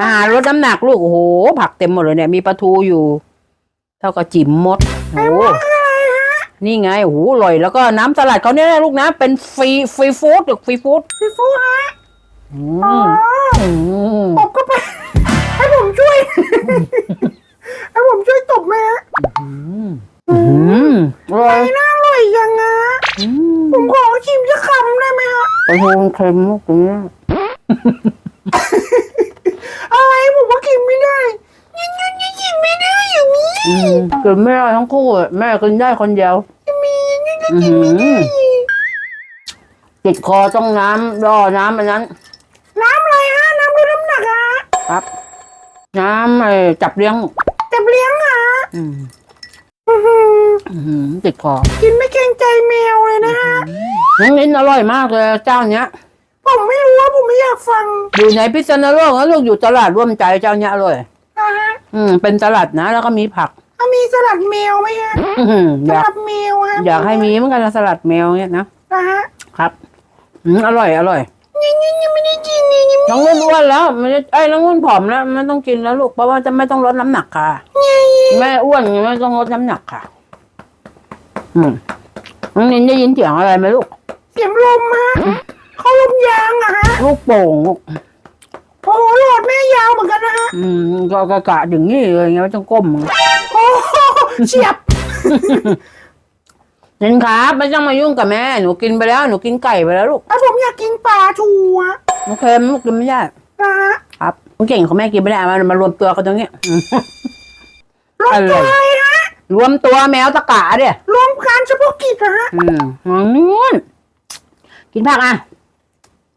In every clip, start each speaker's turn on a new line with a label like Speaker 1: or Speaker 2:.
Speaker 1: อาหารลดน้ำหนักลูกโอ้โห ผักเต็มหมดเลยเนี่ยมีปลาทูอยู่ เท่ากับจิ๋มมดโอ้โหนี่ไงโอ้โหอร่อยแล้วก็น้ำสลัดเขาเนี่ยนะลูกนะเป็นฟรีฟรีฟู้ดหรือฟรีฟู้ด
Speaker 2: พี่ฟูฮะ
Speaker 1: อื
Speaker 2: อ๋อ
Speaker 1: มอืม
Speaker 2: ตบก็ไป ให้ผมช่วย ให้ผมช่วยตบไหมฮะ
Speaker 1: อืมอืมอร่อย
Speaker 2: ไม่น่าอร่อยยังอะ
Speaker 1: อื
Speaker 2: ผมขอชิมสักคำได้ไหมฮะ
Speaker 1: ปลาทูมันเค็มลูกตรงนี้
Speaker 2: อะไรผมว่ากินไม่ได้ยังยังยังกินไม่ได้ อย่างนี้
Speaker 1: อืมกินไม่ได้ทั้งคู่อะแม่กินได้คนเดียว
Speaker 2: มียังยัง
Speaker 1: อื้อ
Speaker 2: กิน
Speaker 1: หื
Speaker 2: ไม่ได้
Speaker 1: อติดคอต้องน้ำรอน้ำอันนั้น
Speaker 2: น้ำอะไรฮะ น้ำลดน้ำหนักอะ
Speaker 1: ครับ น้ำไอ้จับเลี้ยง
Speaker 2: จับเลี้ยงอะ
Speaker 1: อืม
Speaker 2: อื้อหือ
Speaker 1: อื้อหือติดคอ
Speaker 2: กินไม่เกรงใจแมวเลยนะฮะ
Speaker 1: น้องนิ้นอร่อยมากเลยเจ้าเนี้ย
Speaker 2: ผมไม่รู้ว่าผมไม่อยากฟัง
Speaker 1: อยู่ในพิษณุโลกแล้วลูกอยู่ตลาดร่วมใจเจ้าเนี้ยอร่อย
Speaker 2: นะฮะ
Speaker 1: อืมเป็นตลาดนะ แล้วก็มีผัก
Speaker 2: อะมีสลัดแมวไหมฮะ
Speaker 1: อื้อหือ
Speaker 2: ส
Speaker 1: อยาก
Speaker 2: ลัดแมวฮะ
Speaker 1: อยากให้มีเหมือนกันนะสลัดแมวเนี่ยนะ
Speaker 2: นะฮะ
Speaker 1: ครับอืมอร่อยอร่อย
Speaker 2: ยังยังยังไม่ได้กินนี่ยัง
Speaker 1: น้องนุ่นอ้วนแล้วไม่ได้ไอ้ยน้องนุ่นผอมแล้วไม่ต้องกินแล้วลูกเพราะว่าจะไม่ต้องลดน้ำหนักค่ะ แม่อ้วนไม่ต้องลดน้ำหนักค่ะ อืมน้องนินได้ยินเสียงอะไรไหมลูก
Speaker 2: เสียงลมฮะเขาลมยางอะฮะ
Speaker 1: ลูกโป่งลูก
Speaker 2: โอ้โหหลอดแม่ยาวเหมือนกันนะฮะ
Speaker 1: อืมก็กะกะอย่างนี้เลยไงไม่ต้องก้ม
Speaker 2: โอ้โห เฉียบ
Speaker 1: นินครับไม่ต้องมายุ่งกับแม่ หนูกินไปแล้ว หนูกินไก่ไปแล้วลูก
Speaker 2: ถ้าผมอยากกินปลาทูอะ
Speaker 1: หนูเค็มลูกกินไม่ได้
Speaker 2: นะฮะ
Speaker 1: ครับคุณเก่งของแม่กินไม่ได้มามารวมตัวกันตรงเนี้ยอืม
Speaker 2: รวมตัวอะไรฮะ
Speaker 1: รวมตัวแมวตะกะเดี่ย
Speaker 2: รวมการเฉพาะกิจนะฮะ
Speaker 1: อืมน้องนุ่นกินผักอะ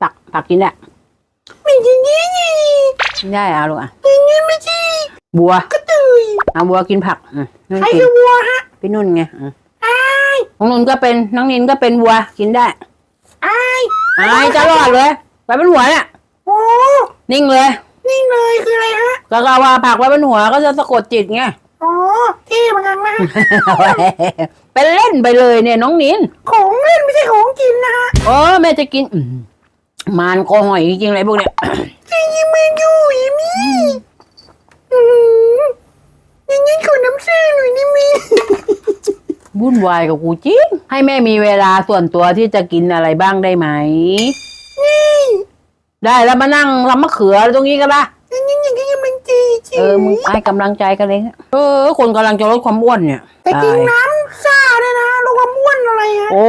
Speaker 1: ผักผักกินได้
Speaker 2: มีอย่างนี้นี่
Speaker 1: กินได้อะลูกอะ
Speaker 2: อย่างนี้ไม่ใช่
Speaker 1: บัว
Speaker 2: กระตืย
Speaker 1: เอาบัวกินผักอืมนุ่น
Speaker 2: ใคร
Speaker 1: กิน
Speaker 2: คือวัวฮะ
Speaker 1: พี่นุ่นไงอืม
Speaker 2: อาย
Speaker 1: น้องนุ่นก็เป็นน้องนินก็เป็นวัวกินได้
Speaker 2: อาย
Speaker 1: อายจะรอดเลยไปเป็นหัวเนี่ย
Speaker 2: โอ้
Speaker 1: นิ่งเลย
Speaker 2: นี่เลยคืออะไรฮะ
Speaker 1: ก็กว่าผักไว้บนหัวก็จะสะกดจิตไง
Speaker 2: อ๋อที่เหมือนกันนะฮะ
Speaker 1: เป็นเล่นไปเลยเนี่ยน้องนิน
Speaker 2: ของเล่นไม่ใช่ของกินนะฮะ
Speaker 1: โอ้แม่จะกินอืมมานคอหอยจริงๆเลยพวกเนี้ย
Speaker 2: จริงยังไม่อยู่อีมี่
Speaker 1: วุ่นวายกับกูจริงให้แม่มีเวลาส่วนตัวที่จะกินอะไรบ้างได้ไหม
Speaker 2: นี่
Speaker 1: ได้แล้วมานั่งทำมะเขือตรงนี้ก็ได้
Speaker 2: ยังยังกำลังมันจีจี
Speaker 1: เออมึงให้กำลังใจกันเลยเออ คนกำลังจะลดความอ้วนเนี่ย
Speaker 2: แต่กินน้ำซ่าด้วยนะแล้วก็ม้วนอะไรฮะ
Speaker 1: โอ้